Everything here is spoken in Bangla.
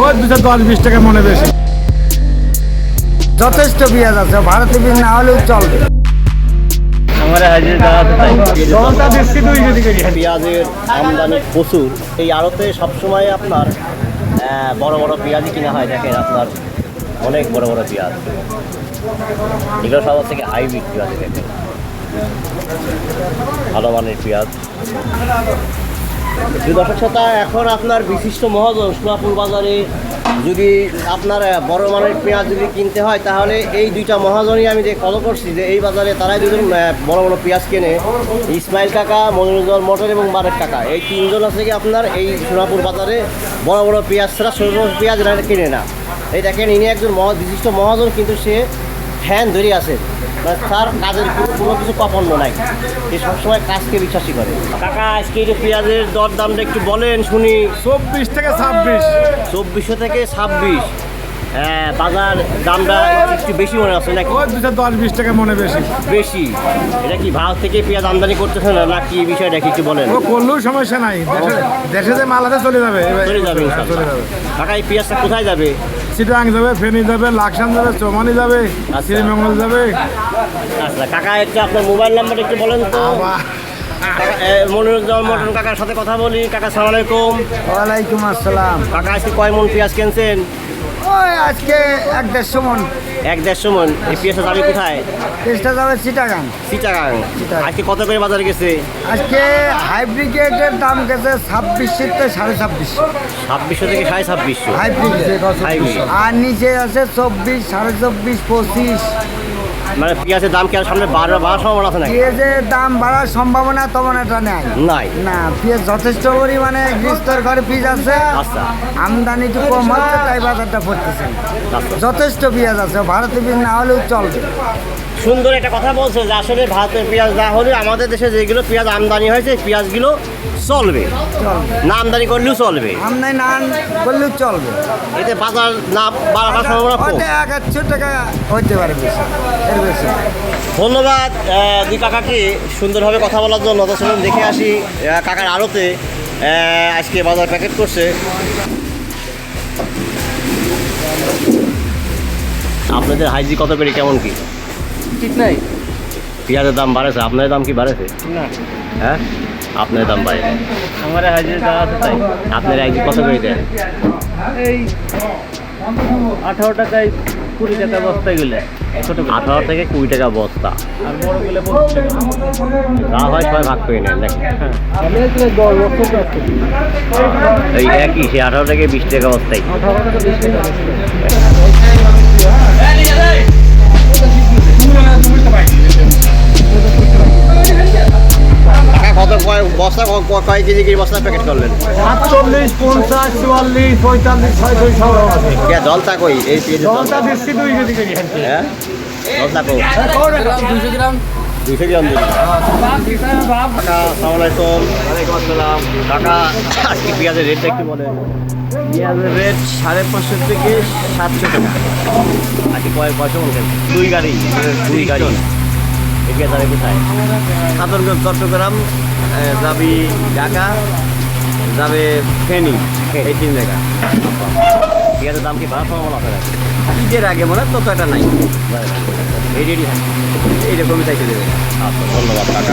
ওই দুশো দশ বিশ টাকা মনে বেশি। যথেষ্ট পেঁয়াজ আছে ভারতে বীজ না হলেও চলবে। পেঁয়াজের আমদানি প্রচুর। এই আড়তে সবসময় আপনার আহ, বড় বড় পেঁয়াজই কিনা হয় দেখেন আপনার অনেক বড় বড় পেঁয়াজ। এগুলো সব থেকে হাইব্রিড পেঁয়াজ দেখেন। ভালো মানের পেঁয়াজ। দর্শক শ্রোতা এখন আপনার বিশিষ্ট মহাজন সোনাপুর বাজারে যদি আপনার বড় মানের পেঁয়াজ যদি কিনতে হয়, তাহলে এই দুইটা মহাজনই আমি যে ফলো করছি যে এই বাজারে তারাই দুজন বড় বড় পেঁয়াজ কেনে। ইসমাইল কাকা মনিরুজ্জ্বল মোটর এবং মারেক কাকা। এই তিনজন আছে কি আপনার এই সোনাপুর বাজারে বড় বড় পেঁয়াজ ছাড়া ছোটো পেঁয়াজ কিনে না। এই দেখেন, ইনি একজন মহা বিশিষ্ট মহাজন, কিন্তু সে ফ্যান ধরে আছে তার কাজের কোনো কিছু পাপন্ন নাই। সে সবসময় কাজকে বিশ্বাসী করে। কাকা আজকে এই যে পেঁয়াজের দর দামটা একটু বলেন শুনি। চব্বিশ থেকে ছাব্বিশ। চব্বিশশো থেকে ছাব্বিশ। হ্যাঁ বাজার দামটা একটু বেশি মনে হচ্ছে নাকি? দুশো দশ বিশ টাকা মনে বেশি। বেশি। এটা কি ভারত থেকে পেঁয়াজ আমদানি করতেছে না নাকি এই বিষয়টা কি বলেন? ও করলেও সমস্যা নাই। দেশে যে মাল আছে চলে যাবে। চলে যাবে চলে যাবে। কাকা এই পেঁয়াজটা কোথায় যাবে? চিটাং যাবে ফেনি যাবে লাকসান যাবে চৌমানি যাবে আচ্ছা। শ্রীমঙ্গল যাবে। আচ্ছা কাকা একটু আপনার মোবাইল নাম্বারটা একটু বলেন তো। মনিরুজ্জামান মটন কাকার সাথে কথা বলি। কাকা সালাম আলাইকুম ওয়ালাইকুম আসসালাম। কাকা আজকে কয় মন পেঁয়াজ কিনছেন? ওই আজকে এক দেড়শো মন। এক দেড়শো মন। এই পেঁয়াজটা যাবে কোথায়? পেঁয়াজটা যাবে চিটাগাং। চিটাগাং। আজকে কত করে বাজারে গেছে? আজকে হাইব্রিডের দাম গেছে ছাব্বিশের থেকে সাড়ে ছাব্বিশশো। ছাব্বিশশো থেকে সাড়ে ছাব্বিশশো। হাইব্রিড আর নিচে আছে চব্বিশ সাড়ে চব্বিশ পঁচিশ। মানে পেঁয়াজের দাম কি আর সামনে বাড়ার বাড়ার সম্ভাবনা আছে নাকি? পেঁয়াজের দাম বাড়ার সম্ভাবনা তেমন এটা নেই। নাই? না পেঁয়াজ যথেষ্ট পরিমাণে গৃহস্থর ঘরে পিস আছে। আচ্ছা। আমদানি একটু কম হচ্ছে তাই বাজারটা পড়তেছে। আচ্ছা। যথেষ্ট পেঁয়াজ আছে ভারতে পেঁয়াজ না হলেও চলবে। সুন্দর একটা কথা বলছে যে আসলে ভারতের পেঁয়াজ না হলে আমাদের দেশে যেগুলো পেঁয়াজ আমদানি হয়েছে এই পেঁয়াজগুলো চলবে। না আমদানি করলেও চলবে। আমদানি না করলেও চলবে। এতে বাজার না বাড়ার সম্ভাবনা এক একশো টাকা হইতে পারে বেশি এর বেশি। ধন্যবাদ দুই কাকাকে সুন্দরভাবে কথা বলার জন্য। চলুন দেখে আসি কাকার আড়তে আজকে বাজার প্যাকেট করছে। আপনাদের হাইজি কত করে কেমন কি? ঠিক নাই? পেঁয়াজের দাম বাড়েছে আপনার দাম কি বাড়েছে? না। হ্যাঁ? আপনার দাম বাড়ে। আমার হাজির আছে তাই আপনার হাইজি কত করে দেন? এই আঠারো টাকায় কুড়ি টাকা বস্তায় গেলে ছোট আঠারো থেকে কুড়ি টাকা বস্তা। আর বড় গেলে যা হয় সবাই ভাগ করে নেন হ্যাঁ। এই একই সে আঠারো থেকে বিশ টাকা বস্তাই। আঠারো টাকা বিশ টাকা। বস্তা ক- ক- কয় কেজি কেজি বস্তা প্যাকেট করলেন? সাতচল্লিশ পঞ্চাশ চুয়াল্লিশ পঁয়তাল্লিশ ছয়শো সব আছে। কে জলতা কই? এই জলটা? দিচ্ছি দুই কেজি কেজি হ্যাঁ। জলতা কই? দুশো গ্রাম। ওয়ালাইকুম আসসালাম। আজকে পেঁয়াজের রেটটা একটু বলেন। পেঁয়াজের রেট সাড়ে পাঁচশো থেকে সাতশো টাকা। আজকে কয় মন দুই গাড়ি। দুই গাড়ি। পেঁয়াজ যাবে কোথায়? সাতরগঞ্জ চট্টগ্রাম যাবি ঢাকা যাবে ফেনি এই তিন জায়গা। পেঁয়াজের দাম কি সম্ভাবনা আছে? ঈদের আগে মনে তত একটা নাই। এই রেডি এইরকমই চাইতে দেবে আচ্ছা ধন্যবাদ কাকা